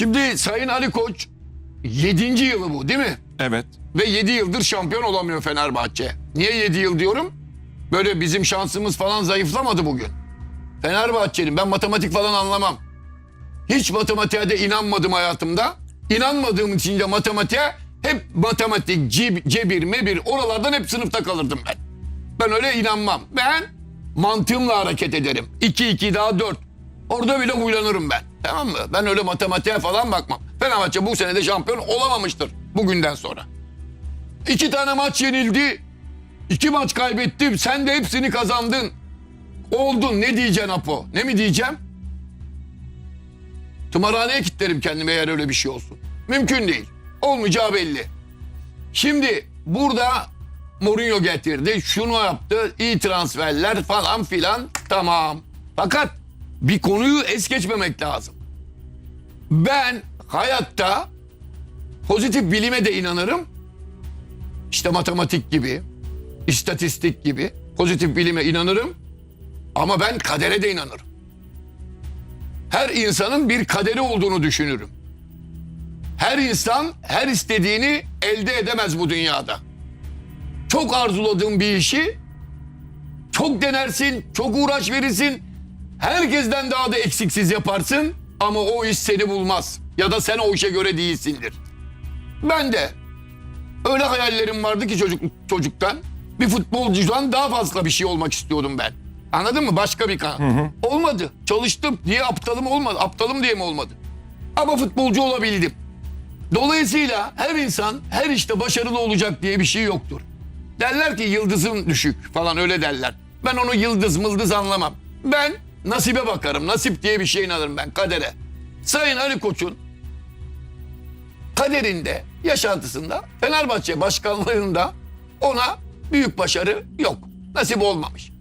Şimdi Sayın Ali Koç 7. yılı bu değil mi? Evet. Ve 7 yıldır şampiyon olamıyor Fenerbahçe. Niye 7 yıl diyorum? Böyle bizim şansımız falan zayıflamadı bugün. Fenerbahçe'nin ben matematik falan anlamam. Hiç matematiğe de inanmadım hayatımda. İnanmadığım için de matematiğe hep matematik, cib, cebir, mebir oralardan hep sınıfta kalırdım ben. Ben öyle inanmam. Ben mantığımla hareket ederim. 2 2 daha 4. Orada bile huylanırım ben. Tamam mı? Ben öyle matematiğe falan bakmam. Fenerbahçe bu sene de şampiyon olamamıştır bugünden sonra. İki tane maç yenildi. iki maç kaybettim. Sen de hepsini kazandın. Oldun. Ne diyeceksin Apo? Ne mi diyeceğim? Tımarhaneye kilitlerim kendime eğer öyle bir şey olsun. Mümkün değil. Olmayacağı belli. Şimdi burada Mourinho getirdi. Şunu yaptı. iyi transferler falan filan. Tamam. Fakat bir konuyu es geçmemek lazım. Ben hayatta pozitif bilime de inanırım. İşte matematik gibi, istatistik gibi pozitif bilime inanırım. Ama ben kadere de inanırım. Her insanın bir kaderi olduğunu düşünürüm. Her insan her istediğini elde edemez bu dünyada. Çok arzuladığın bir işi çok denersin, çok uğraş verirsin. Herkesten daha da eksiksiz yaparsın ama o iş seni bulmaz. Ya da sen o işe göre değilsindir. Ben de öyle hayallerim vardı ki çocuk, çocuktan. Bir futbolcudan daha fazla bir şey olmak istiyordum ben. Anladın mı? Başka bir kanat. Olmadı. Çalıştım. Niye aptalım olmadı? Aptalım diye mi olmadı? Ama futbolcu olabildim. Dolayısıyla her insan her işte başarılı olacak diye bir şey yoktur. Derler ki yıldızın düşük falan öyle derler. Ben onu yıldız mıldız anlamam. Ben nasibe bakarım. Nasip diye bir şey inanırım ben kadere. Sayın Ali Koç'un kaderinde, yaşantısında, Fenerbahçe başkanlığında ona büyük başarı yok. Nasip olmamış.